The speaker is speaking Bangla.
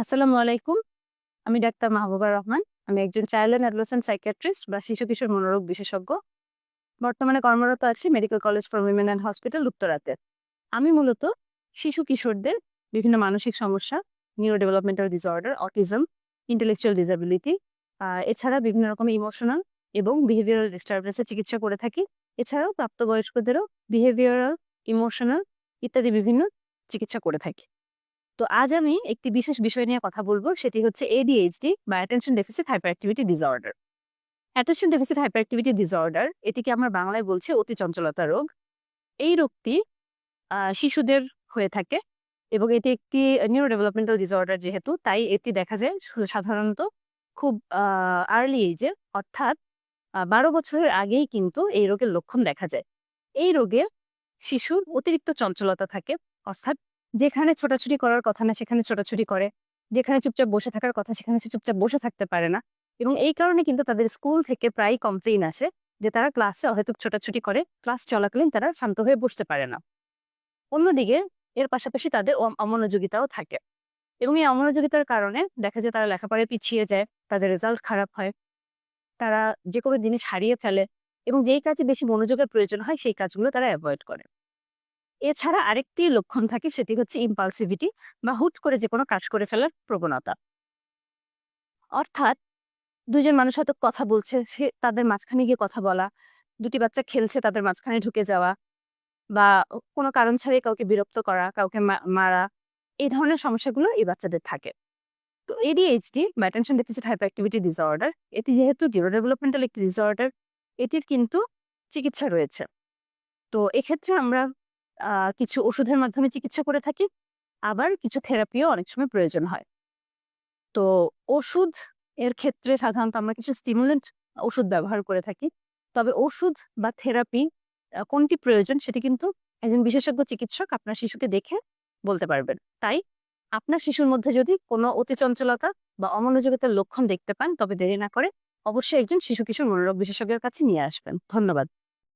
আসসালামু আলাইকুম। আমি ডাক্তার মাহবুবা রহমান। আমি একজন চাইল্ড অ্যান্ড অ্যাডোলেসেন্ট সাইকিয়াট্রিস্ট বা শিশু কিশোর মনোরোগ বিশেষজ্ঞ। বর্তমানে কর্মরত আছি medical college for women and hospital উত্তরাতে। আমি মূলত শিশু কিশোরদের বিভিন্ন মানসিক সমস্যা neuro developmental disorder autism intellectual disability এছাড়া বিভিন্ন রকম ইমোশনাল এবং বিহেভিয়ারাল ডিস্টারবেন্সের চিকিৎসা করে থাকি। এছাড়াও প্রাপ্তবয়স্কদেরও বিহেভিয়ারাল ইমোশনাল ইত্যাদি বিভিন্ন চিকিৎসা করে থাকি। তো আজ আমি একটি বিশেষ বিষয় নিয়ে কথা বলব, সেটি হচ্ছে এডিএইচডি বা attention deficit hyperactivity disorder attention deficit hyperactivity disorder এটিকে আমরা বাংলায় বলছি অতি চঞ্চলতা রোগ। এই রোগটি শিশুদের হয়ে থাকে এবং এটি একটি নিউরো ডেভেলপমেন্টাল ডিসঅর্ডার যেহেতু, তাই এটি দেখা যায় সাধারণত খুব আর্লি এজে অর্থাৎ বারো বছরের আগেই কিন্তু এই রোগের লক্ষণ দেখা যায়। এই রোগে শিশুর অতিরিক্ত চঞ্চলতা থাকে, অর্থাৎ যেখানে ছোটাছুটি করার কথা না, সেখানে ছোটাছুটি করে। যেখানে চুপচাপ বসে থাকার কথা, সেখানে সে চুপচাপ বসে থাকতে পারে না। এবং এই কারণে কিন্তু তাদের স্কুল থেকে প্রায় কমপ্লেইন আসে যে, তারা ক্লাসে অহেতুক ছোটাছুটি করে, ক্লাস চলাকালীন তারা শান্ত হয়ে বসতে পারে না। অন্যদিকে, এর পাশাপাশি তাদের অম- অমনোযোগিতাও থাকে। এবং এই অমনোযোগিতার কারণে দেখা যায় তারা লেখাপড়ায় পিছিয়ে যায়, তাদের রেজাল্ট খারাপ হয়, তারা যে কোনো জিনিস হারিয়ে ফেলে এবং যেই কাজে বেশি মনোযোগের প্রয়োজন হয়, সেই কাজগুলো তারা অ্যাভয়েড করে। এছাড়া আরেকটি লক্ষণ থাকে সেটি হচ্ছে ইম্পালসিভিটি বা হুট করে যে কোনো কাজ করে ফেলার প্রবণতা। অর্থাৎ দুজন মানুষ হয়তো কথা বলছে, সে তাদের মাঝখানে গিয়ে কথা বলা, দুটি বাচ্চা খেলছে তাদের মাঝখানে ঢুকে যাওয়া বা কোনো কারণ ছাড়াই কাউকে বিরক্ত করা, কাউকে মারা, এই ধরনের সমস্যাগুলো এই বাচ্চাদের থাকে। তো এডিএইচডি বা attention deficit hyperactivity disorder এটি যেহেতু নিউরো ডেভেলপমেন্টাল একটি ডিসঅর্ডার এটির কিন্তু চিকিৎসা রয়েছে। তো এক্ষেত্রে আমরা কিছু ওষুধের মাধ্যমে চিকিৎসা করে থাকি। আবার কিছু থেরাপিও অনেক সময় প্রয়োজন হয়। তো ওষুধ এর ক্ষেত্রে সাধারণত আমরা কিছু স্টিমুলেন্ট ওষুধ ব্যবহার করে থাকি। তবে ওষুধ বা থেরাপি কোনটি প্রয়োজন সেটি কিন্তু একজন বিশেষজ্ঞ চিকিৎসক আপনার শিশুকে দেখে বলতে পারবেন। তাই আপনার শিশুর মধ্যে যদি কোনো অতি চঞ্চলতা বা অমনোযোগিতার লক্ষণ দেখতে পান, তবে দেরি না করে অবশ্যই একজন শিশু কিশোর মনোরোগ বিশেষজ্ঞের কাছে নিয়ে আসবেন। ধন্যবাদ।